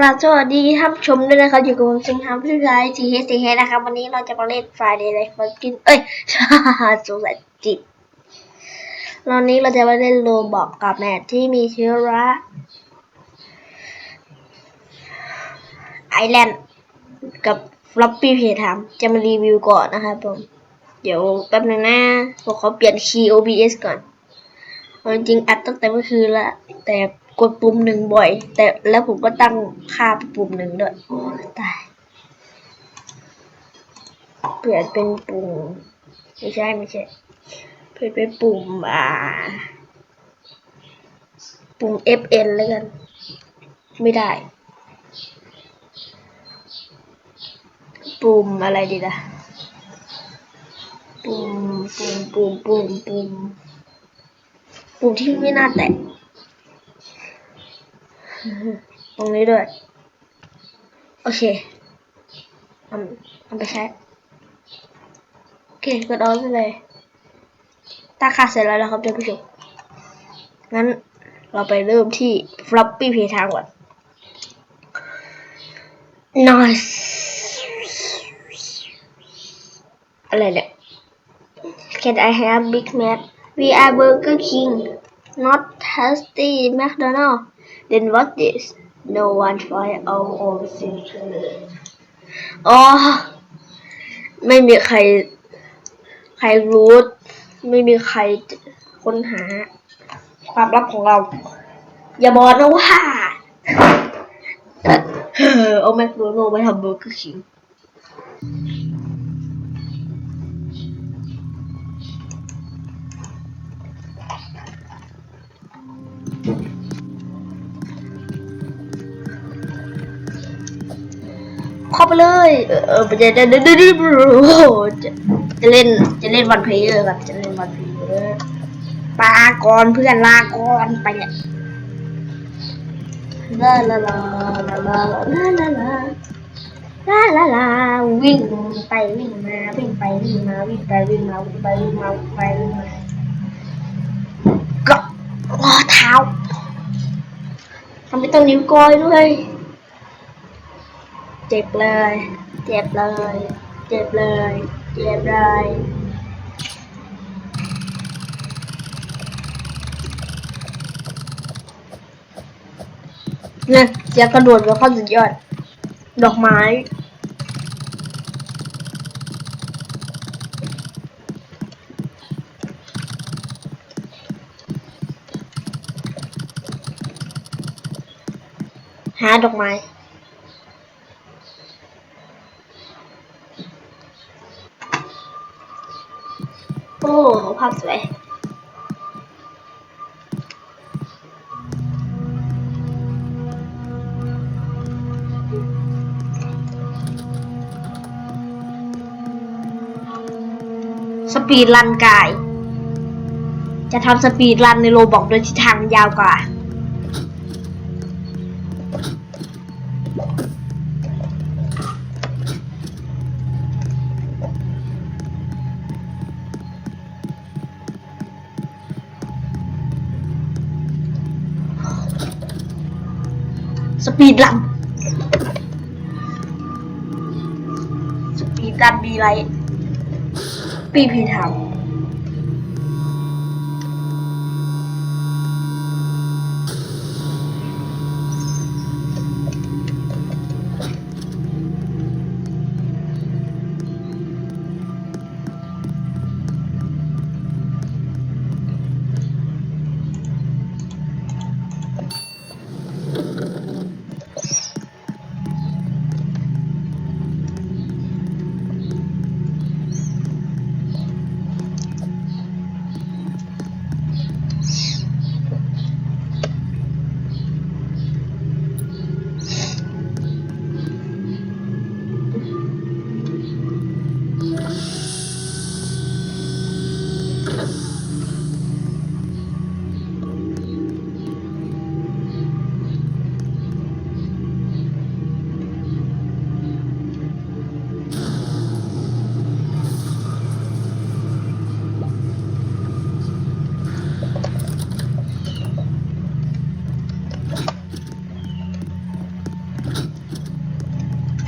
กราบสวัสดีท่านผู้ชมด้วยนะครับ อยู่กับผมสิงห์ผู้ชายทีเฮสีเฮนะครับวันนี้เราจะมาเล่น Friday เลยมากินเอ้ยสงสัยจิตวันนี้เราจะมาเล่นโลบอกกับแมทที่มีชื่อว่าไอแลนด์กับฟลอปปี้เพทามจะมารีวิวก่อนนะครับผม เดี๋ยวแป๊บนึงนะผมขอเปลี่ยนคีย์ OBS ก่อนจริงอัดตั้งแต่เมื่อคืนละแต่ กดปุ่มหนึ่งบ่อย แต่แล้วผมก็ตั้งค่าปุ่มหนึ่งด้วยโอ้ตายเปลี่ยนเป็นปุ่มไม่ใช่ไม่ใช่เปลี่ยนเป็นปุ่มอ่าปุ่ม FN แล้วกัน ไม่ได้ ปุ่มอะไรดีล่ะปุ่มปุ่มปุ่มปุ่มปุ่มปุ่มที่ไม่น่าแตะ ตรงนี้ด้วย โอเคเอาเอาไปใช้ โอเคกดออฟไปเลยตาขาเสร็จแล้วนะครับท่านผู้ชมงั้นเราไปเริ่มที่ floppy p l a y t i m ก่อน nice อะไรเนี่ย Can I have Big Mac? We are Burger King, not Tasty McDonald. Then what this? No one try our own secret. อ๋อ ไม่มีใคร ใครรู้ ไม่มีใครค้นหา ความลับของเรา อย่าบอกนะว่าเอาแมคโดนัลไปทำเบอร์เกอร์คิง เข้าไปเลยเออเออจะจะจะจะจะจะเล่นจะเล่นวันเพลเยอร์ครับจะเล่นวันเพลเยอร์ปาก่อนเพื่อนลาก่อนไปเนี่ยลาลาลาลาลาลาลาลาลาลาลาวิ่งไปวิ่งมาวิ่งไปวิ่งมาวิ่งไปวิ่งมาวิ่งไปวิ่งมาวิ่งไปวิ่งมาก็รอเท้าทำไปต้นนิ้วก้อยด้วย เจ็บเลย เจ็บเลย เจ็บเลย เจ็บเลยเนี่ยเสียกระโดดแบบข้อสุดยอด ดอกไม้ หาดอกไม้ โอ้ ภาพสวยสปีดรันกาย จะทำสปีดรันในโลบอกโดยทิศทางยาวกว่า ปีดรัน สปีดรันมีไร ปีพีทำ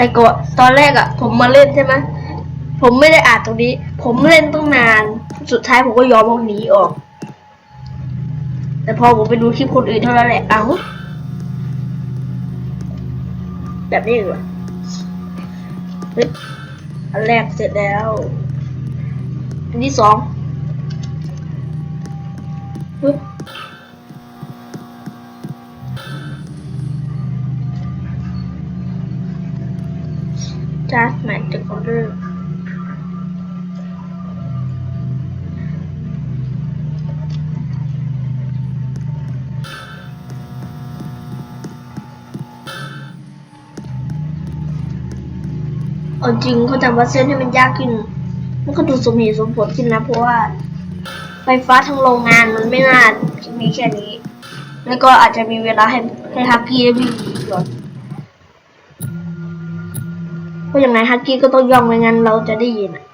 แต่ก่อนตอนแรกอะผมมาเล่นใช่ไหมผมไม่ได้อ่านตรงนี้ ผมเล่นตั้งนาน สุดท้ายผมก็ยอมเอาหนีออก แต่พอผมไปดูคลิปคนอื่นเท่านั้นแหละเอาแบบนี้เหรอเฮ้ยอันแรกเสร็จแล้ว อันที่สองปึ๊บ just magic order เอาจริงเขาจะว่าเส้นให้มันยากขึ้น มันก็ดูสมเหตุสมผลขึ้นนะ เพราะว่า ไฟฟ้าทั้งโรงงานมันไม่น่ามีแค่นี้ แล้วก็อาจจะมีเวลาให้ให้ฮักกี้ได้วิ่งก่อน เพราะอย่างไรฮักกี้ก็ต้องยองไม่งั้นเราจะได้ยินอะ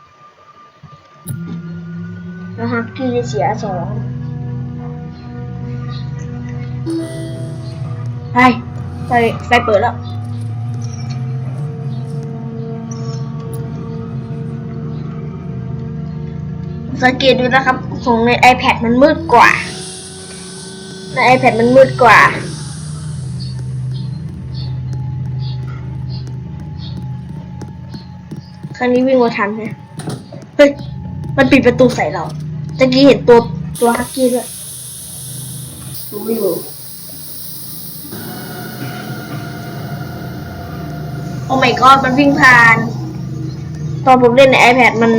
แล้วฮักกี้จะเสียสองไปไฟไฟเปิดแล้วสังเกตดูนะครับ ของใน iPad มันมืดกว่า ใน iPad มันมืดกว่า ครั้งนี้วิ่งมาทันไหมเฮ้ย มันปิดประตูใส่เราตะกี้เห็นตัวตัวฮักกี้ด้วยรู้อยู่โอ้ my god มันวิ่งผ่าน ตอนผมเล่นใน iPad มัน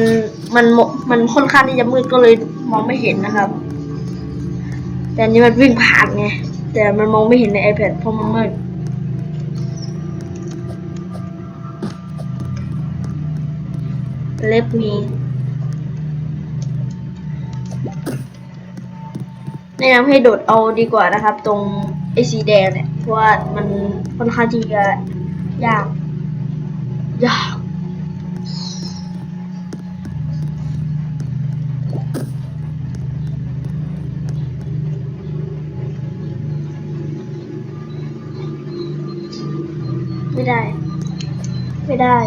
มันมมันค่อนข้างที่จะมืดก็เลยมองไม่เห็นนะครับ แต่อันนี้มันวิ่งผ่านไง แต่มันมองไม่เห็นใน iPad เพราะมันมืด เล็บมีแนะนำให้โดดเอาดีกว่านะครับ ตรงไอสีแดงเนี่ย เพราะว่ามันค่อนข้างที่จะยาก ยาก ไม่ได้ ไม่ได้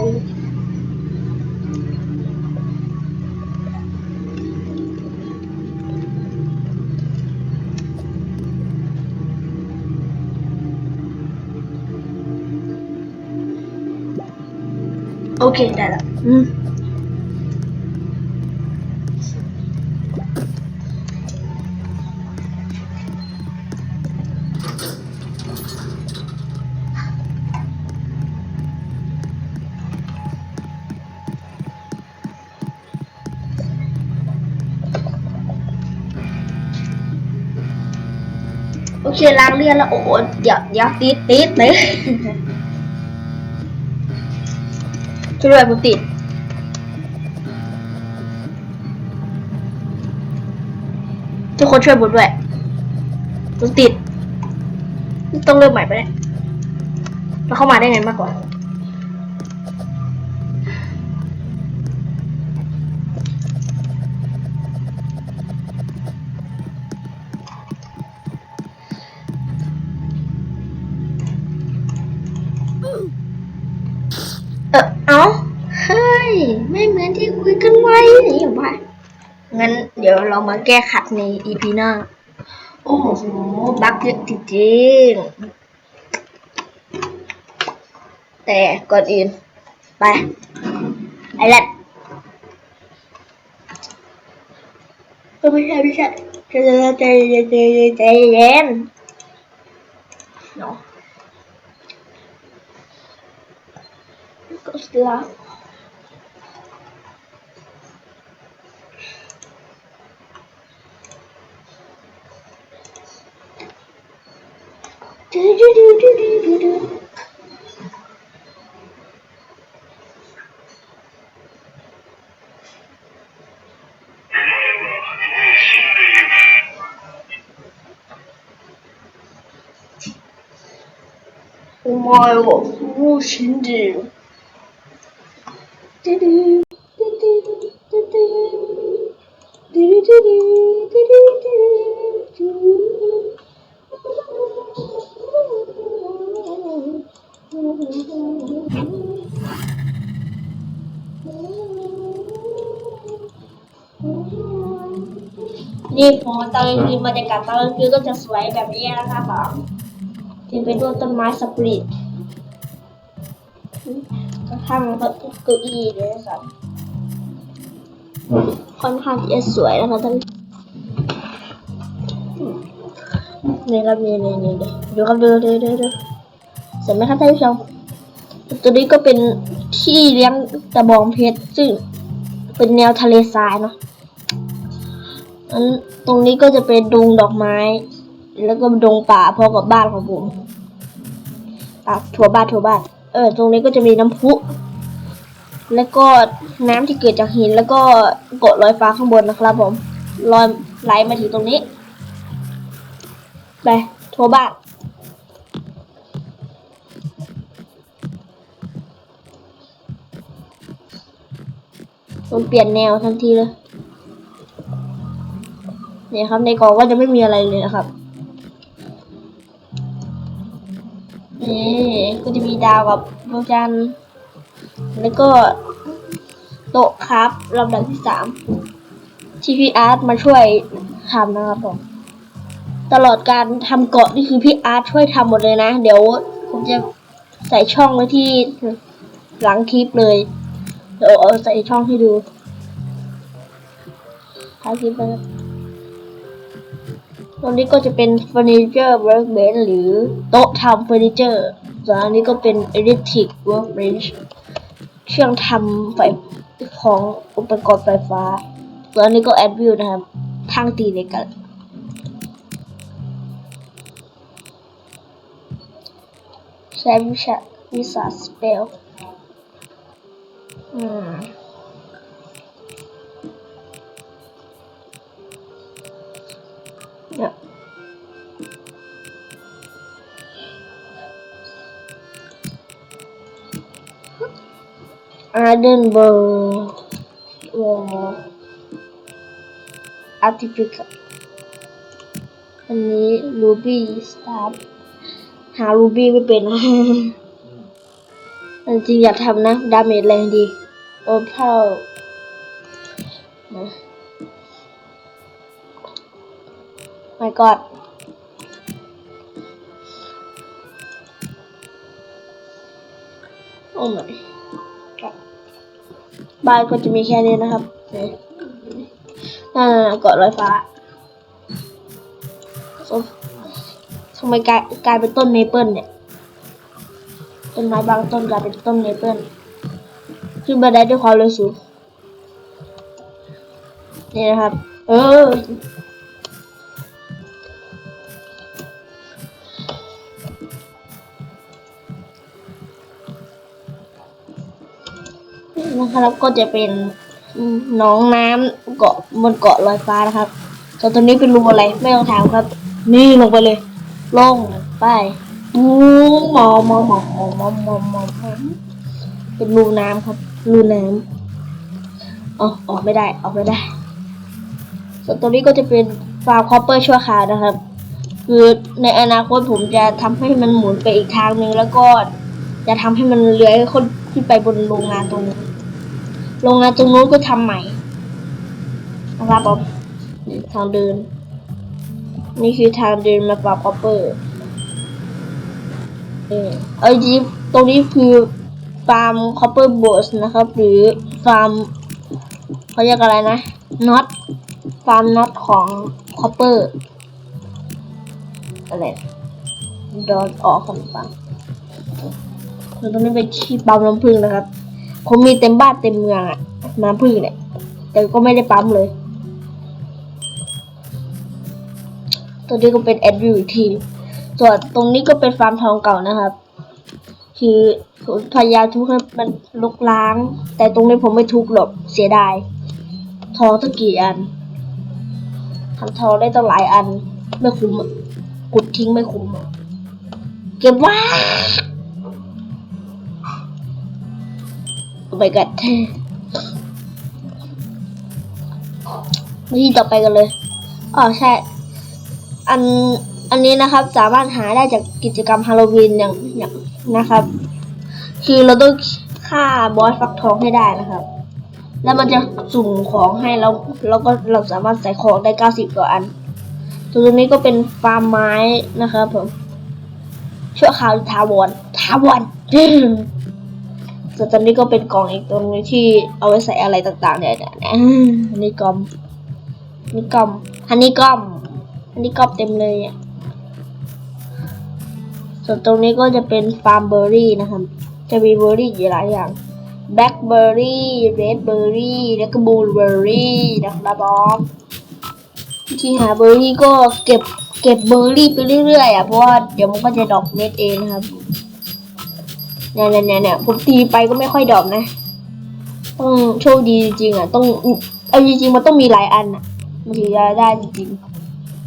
เคได้ละอืมโอเคล้างเลือดแล้วโอ้โหเดี๋ยวเดี๋ยวติดติดเลย ช่วยด้วยผมติดทุกคนช่วยบุญด้วยผมติด ต้องเริ่มใหม่ไปเลยแล้วเข้ามาได้ไงมากกว่า ที่คุยกันไว้นี่หว่างั้นเดี๋ยวเรามาแก้ขัดใน EP หน้า โอ้โหบั๊กเยอะจริงๆแต่ก่อนอื่น ไป ไอแลดก็ไม่ใช่ไม่ใช่ใจเย็นใจเย็นใจเย็นใจเย็นเนาะก็สลับ お前はもう死んでいる。 นี่พอตอนกลางคืนบรรยากาศตอนกลางคืนก็จะสวยแบบนี้นะครับผมเต็มไปด้วยต้นไม้สปริตกระทั่งเก้าอี้ด้วยครับค่อนข้างที่จะสวยนะคะท่านนี่ครับนี่นี่นี่ดูครับดูดูดูดู เสร็จไหมครับท่านผู้ชมตัวนี้ก็เป็นที่เลี้ยงตะบองเพชรซึ่งเป็นแนวทะเลทรายเนาะอันตรงนี้ก็จะเป็นดงดอกไม้ แล้วก็ดงป่าพอกับบ้านของผมป่าทั่วบ้านทั่วบ้าน เออ ตรงนี้ก็จะมีน้ำพุ แล้วก็น้ำที่เกิดจากหิน แล้วก็เกาะลอยฟ้าข้างบนนะครับผมลอยไหลมาถึงตรงนี้ ไปทั่วบ้าน มันเปลี่ยนแนวทันทีเลยเนี่ยครับ ในกล่องก็จะไม่มีอะไรเลยนะครับนี่ก็จะมีดาวกับดวงจันทร์แล้วก็โต๊ะครับลำดับที่สามที่พี่อาร์ตมาช่วยทำนะครับผมตลอดการทำเกาะนี่คือพี่อาร์ตช่วยทำหมดเลยนะ เดี๋ยวผมจะใส่ช่องไว้ที่หลังคลิปเลย เดี๋ยวเอาใส่ช่องให้ดูท้ายคลิปนะตรงนี้ก็จะเป็นเฟอร์นิเจอร์เวิร์กเบนหรือโต๊ะทำเฟอร์นิเจอร์ส่วนอันนี้ก็เป็น Electric Workbench เครื่องทำไฟของอุปกรณ์ไฟฟ้าส่วนอันนี้ก็แอดวิวนะครับทางตีเล็กกันใช้วิชาวิสาสเปล อืมเนี่ยอาเดนเบอร์วอลอาร์ติฟิกอันนี้รูบี้สตาร์หารูบี้ไม่เป็นจริงอยากทำนะ ดาเมจแรงดี โอเพลไม่กอดโอ้ my บ้านก็จะมีแค่นี้นะครับนั่นเกาะลอยฟ้าทำไมกลายกลายเป็นต้นเมเปิลเนี่ย ต้นไม้บางต้นกลายเป็นต้นเมเปิล ขึ้นบันไดด้วยความเร็วสูงนี่นะครับ เออนะครับก็จะเป็นหนองน้ำเกาะบนเกาะลอยฟ้านะครับส่วนตรงนี้เป็นรูอะไรไม่ต้องถามครับ นี่ลงไปเลย ลงไปปูมอมอมอมอมอมอมอมเป็นรูน้ำครับ รูน้ำอ๋อออกไม่ได้ ออกไม่ได้ ส่วนตรงนี้ก็จะเป็นฟาร์มคอปเปอร์ชั่วคราวนะครับ คือในอนาคตผมจะทำให้มันหมุนไปอีกทางหนึ่งแล้วก็จะทำให้มันเลื้อยขึ้นขึ้นไปบนโรงงานตรงนี้ โรงงานตรงนู้นก็ทำใหม่นะครับผมทางเดิน นี่คือทางเดินมาฟาร์คอปเปอร์ เออเอจริงๆตรงนี้คือ ฟาร์มคอปเปอร์โบสนะครับ หรือฟาร์มเขาเรียกอะไรนะน็อตฟาร์มน็อตของคอปเปอร์อะไรดอนออกของฟังแล้วตรงนี้เป็นที่ปั๊มน้ำผึ้งนะครับผมมีเต็มบ้านเต็มเมืองอะน้ำผึ้งเนี่ยแต่ก็ไม่ได้ปั๊มเลย ตัวนี้ก็เป็นแอดวิวอีกทีส่วนตรงนี้ก็เป็นฟาร์มทองเก่านะครับ คือพยายามทุกให้มันลุกล้าง แต่ตรงนี้ผมไม่ทุกหรอกเสียดาย ทองตั้งกี่อันทำทองได้ตั้งหลายอัน ไม่คุ้มกุดทิ้งไม่คุ้มเก็บไว้ไปกันวิธีต่อไปกันเลยอ๋อใช่ อัน อันนี้นะครับสามารถหาได้จากกิจกรรมฮาโลวีนอย่างอย่างนะครับ คือเราต้องฆ่าบอสฟักทองให้ได้นะครับ แล้วมันจะสุ่มของให้แล้วแล้วก็เราสามารถใส่ของได้เก้าสิบกว่าอันตรงนี้ก็เป็นฟาร์มไม้นะครับผมชั่วคราวทาวรทาวรส่วนตรงนี้ก็เป็นกล่องอีกตรงนี้ที่เอาไว้ใส่อะไรต่างๆเนี่ยนี่ยเนี่ยอันนี้กล่อมอันนี้กล่อมอันนี้กล่อมอันนี้กล่อมเต็มเลยอะ ส่วนตรงนี้ก็จะเป็นฟาร์มเบอร์รี่นะครับ จะมีเบอร์รี่อยู่หลายอย่างแบล็คเบอร์รี่เรดเบอร์รี่แล้วก็บลูเบอร์รี่นะครับบอสวิธีหาเบอร์รี่ก็เก็บเก็บเบอร์รี่ไปเรื่อยๆอะเพราะว่าเดี๋ยวมันก็จะดอกเม็ดเองนะครับเนี่ยเนี่ยเนี่ยเนี่ยผมตีไปก็ไม่ค่อยดอกนะต้องโชคดีจริงๆอะต้องเอาจริงๆมันต้องมีหลายอันอะมันถึงจะได้จริง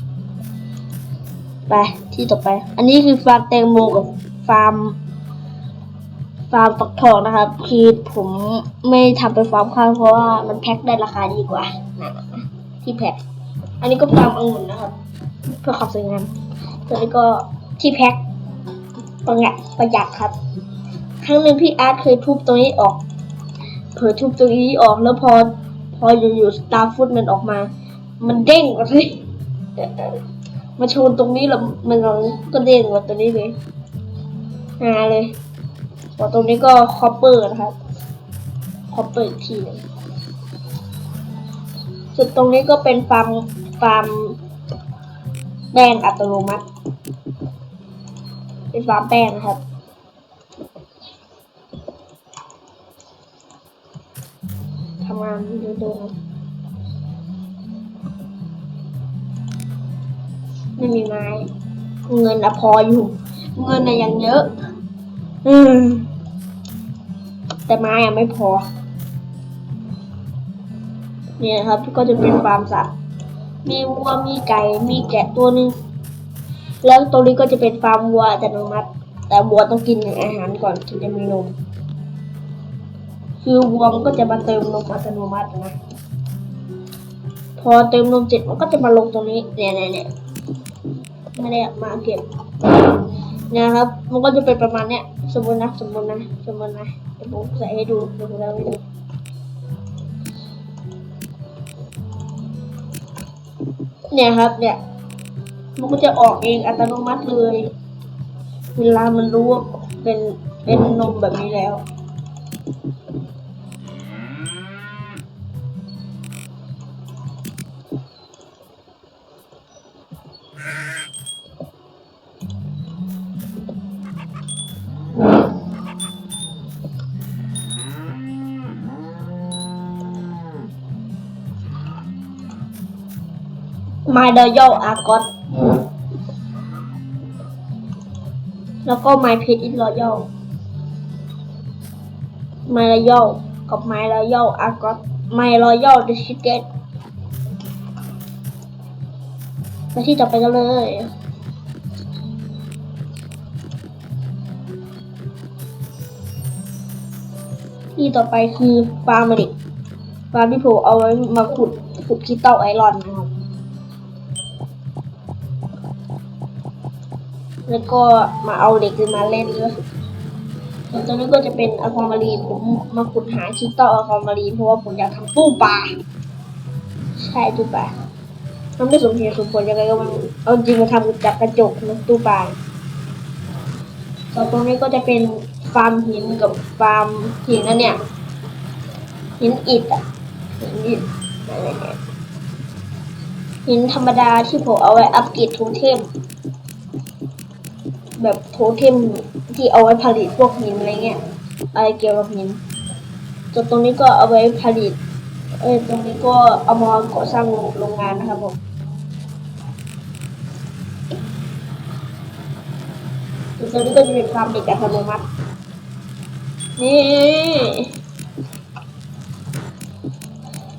ๆไป ที่ต่อไป อันนี้คือฟาร์มแตงโมกับฟาร์ม ฟาร์มฟักทองนะครับ คือผมไม่ทำเป็นฟาร์มข้าวเพราะว่ามันแพ็คได้ราคาดีกว่าที่แพ็คอันนี้ก็ฟาร์มองุ่นนะครับ เพื่อความสวยงามตัวนี้ก็ที่แพ็คประหยัดประหยัดครับ ครั้งหนึ่งพี่อาร์ตเคยทุบตรงนี้ออกเผยทุบตรงนี้ออกแล้วพอพออยู่ๆสตาร์ฟุตมันออกมา มันเด้งกว่าที่ มาชนตรงนี้แล้วมันก็เด้งกว่าตัวนี้เลยหาเลยส่วนตรงนี้ก็คอปเปอร์นะครับคอปเปอร์อีกทีหนึงจุดตรงนี้ก็เป็นฟาร์มฟาร์มแป้งอัตโนมัติ เป็นฟาร์มแป้งนะครับ ทำงานดูๆ ไม่มีไม้ เงินอะพออยู่ เงินอะยังเยอะ อืม แต่ไม้อะไม่พอ เนี่ยครับก็จะเป็นฟาร์มสัตว์ มีวัวมีไก่ มีแกะตัวหนึง แล้วตรงนี้ก็จะเป็นฟาร์มวัวอัตโนมัติ แต่วัวต้องกินอาหารก่อนถึงจะมีนม คือวัวมันก็จะมาเติมนมอัตโนมัตินะพอเติมนมเสร็จมันก็จะมาลงตรงนี้เนี่ยเนี่ยเนี่ย ไม่ได้มาเก็บเนี่ยครับ มันก็จะเป็นประมาณเนี้ย สมมตินะ สมมตินะ สมมตินะเดี๋ยวผมใส่ให้ดูเดี๋ยวผมเอาให้ดูเนี่ยครับ เนี่ยมันก็จะออกเองอัตโนมัติเลย เวลามันรู้ว่าเป็นเป็นนมแบบนี้แล้ว My Royal Argot แล้วก็ My Pet is Royal My Royal กับ My Royal Argot My Royal The Chicken ไปที่ต่อไปกันเลยที่ต่อไปคือฟาร์มเหล็กฟาร์มที่ผมเอาไว้มาขุดขุดคริสตัลไอรอนนะครับ แล้วก็มาเอาเหล็กมาเล่นด้วยส่วนตรงนี้ก็จะเป็นอะความารีนผมมาขุดหาคริสตัลอะความารีนเพราะว่าผมอยากทำตู้ปลาใช่ตู้ปลามันไม่สมเหตุสมผลยังไงก็มันเอาจริงมาทำจากกระจกนะตู้ปลาส่วนตรงนี้ก็จะเป็นฟาร์มหินกับฟาร์มหินนั่นเนี่ยหินอิฐอะหินอิฐอะไรเนี่ยหินธรรมดาที่ผมเอาไว้อัปเกรดโทเทม แบบโทเทมที่เอาไว้ผลิตพวกหินอะไรเงี้ยอะไรเกี่ยวกับหินส่วนตรงนี้ก็เอาไว้ผลิต เออตรงนี้ก็เอามาก่อสร้างโรงงานนะครับผมส่วนตรงนี้ก็จะเป็นฟามเด็กอัตโนมัตินี่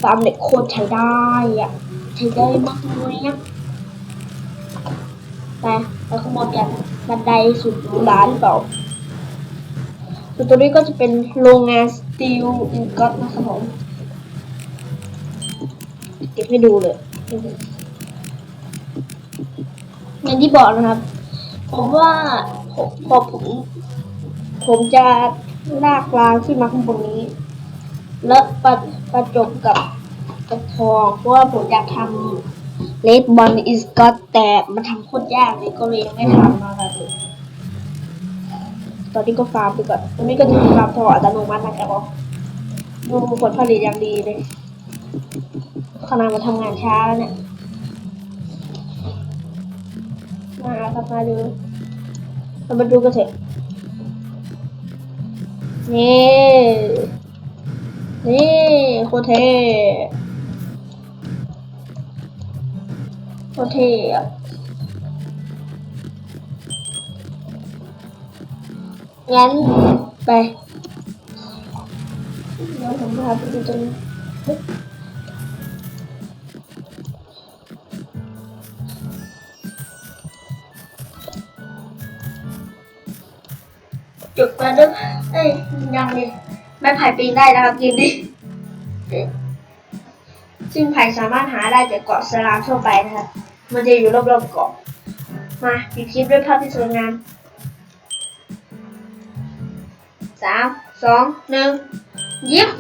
ฟาร์มเด็กโคตรใช้ได้อะใช้ได้มากเลยอะไปไปขโมยกัน บันไดสุดหรูหราหรือเปล่าส่วนตัวนี้ก็จะเป็นโรงงานสตีลอินก็ตนะครับผมเก็บให้ดูเลยอย่างที่บอกนะครับ ผมว่าผมพอผมผมจะลากรางที่มาข้างบนนี้ แล้วประประจบกับกระทองเพราะว่าผมอยากทำ เลดบอลอิสกอตแต่มันทำโคตรยากเลยก็เลยยังไม่ทำมาครับตอนนี้ก็ฟาร์มไปก่อนตอนนี้ก็จะมีฟาร์มทออัตโนมัตินะครับผมดูผลผลิตอย่างดีเลยขนาดมาทำงานช้าแล้วเนี่ย มาครับมาดูเรามาดูกันเถอะ นี่ นี่โคเท โคตรเท่อะงั้นไปเดี๋ยวผมพาไปดูตรงจุดกระดึกเอ้ยยังเลยไม้ไผ่ปีนได้นะครับกินดิซึ่งไผ่สามารถหาได้จากเกาะสลามทั่วไปนะครับ มันจะอยู่รอบๆเกาะมาปิดคลิปด้วยภาพที่สวยงามสามสองหนึ่งยิ้ม